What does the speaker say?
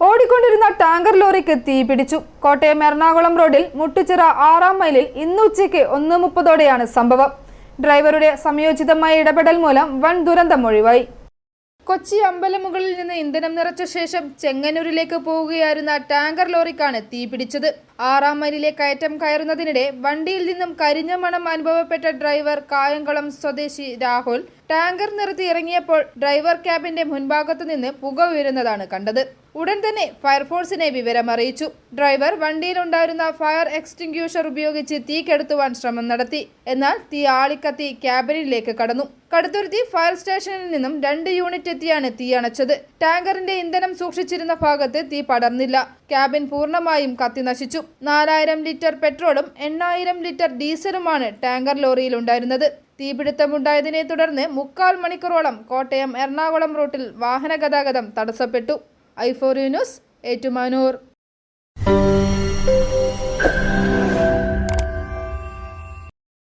ഓടിക്കൊണ്ടിരുന്ന ടാങ്കർ ലോറിക്ക് തീ പിടിച്ചു. കോട്ടയം എറണാകുളം റോഡിൽ മുട്ടുച്ചിറ ആറാം മൈലിൽ ഇന്ന് ഉച്ചയ്ക്ക് ഒന്ന് മുപ്പതോടെയാണ് സംഭവം. ഡ്രൈവറുടെ സംയോജിതമായ ഇടപെടൽ മൂലം വൻ ദുരന്തം ഒഴിവായി. കൊച്ചി അമ്പലമുകളിൽ നിന്ന് ഇന്ധനം നിറച്ച ശേഷം ചെങ്ങന്നൂരിലേക്ക് പോവുകയായിരുന്ന ടാങ്കർ ലോറിക്കാണ് തീ പിടിച്ചത്. ആറാം മൈലിലെ കയറ്റം കയറുന്നതിനിടെ വണ്ടിയിൽ നിന്നും കരിഞ്ഞ മണം അനുഭവപ്പെട്ട ഡ്രൈവർ കായംകുളം സ്വദേശി രാഹുൽ ടാങ്കർ നിർത്തി ഇറങ്ങിയപ്പോൾ ഡ്രൈവർ ക്യാബിന്റെ മുൻഭാഗത്തു നിന്ന് പുക ഉയരുന്നതാണ് കണ്ടത്. ഉടൻ തന്നെ ഫയർഫോഴ്സിനെ വിവരം അറിയിച്ചു. ഡ്രൈവർ വണ്ടിയിലുണ്ടായിരുന്ന ഫയർ എക്സ്റ്റിംഗ്യൂഷർ ഉപയോഗിച്ച് തീ കെടുത്തുവാൻ ശ്രമം നടത്തി. എന്നാൽ തീ ആളിക്കത്തി ക്യാബിനിലേക്ക് കടന്നു. കടുത്തുരുത്തി ഫയർ സ്റ്റേഷനിൽ നിന്നും രണ്ട് യൂണിറ്റ് എത്തിയാണ് തീ അണച്ചത്. ടാങ്കറിന്റെ ഇന്ധനം സൂക്ഷിച്ചിരുന്ന ഭാഗത്ത് തീ പടർന്നില്ല. ക്യാബിൻ പൂർണമായും കത്തി നശിച്ചു. നാലായിരം ലിറ്റർ പെട്രോളും എണ്ണായിരം ലിറ്റർ ഡീസലുമാണ് ടാങ്കർ ലോറിയിൽ ഉണ്ടായിരുന്നത്. തീപിടുത്തമുണ്ടായതിനെ തുടർന്ന് മുക്കാൽ മണിക്കൂറോളം കോട്ടയം എറണാകുളം റൂട്ടിൽ വാഹന ഗതാഗതം തടസ്സപ്പെട്ടു. ഐഫോറി ന്യൂസ് ഏറ്റുമാനൂർ.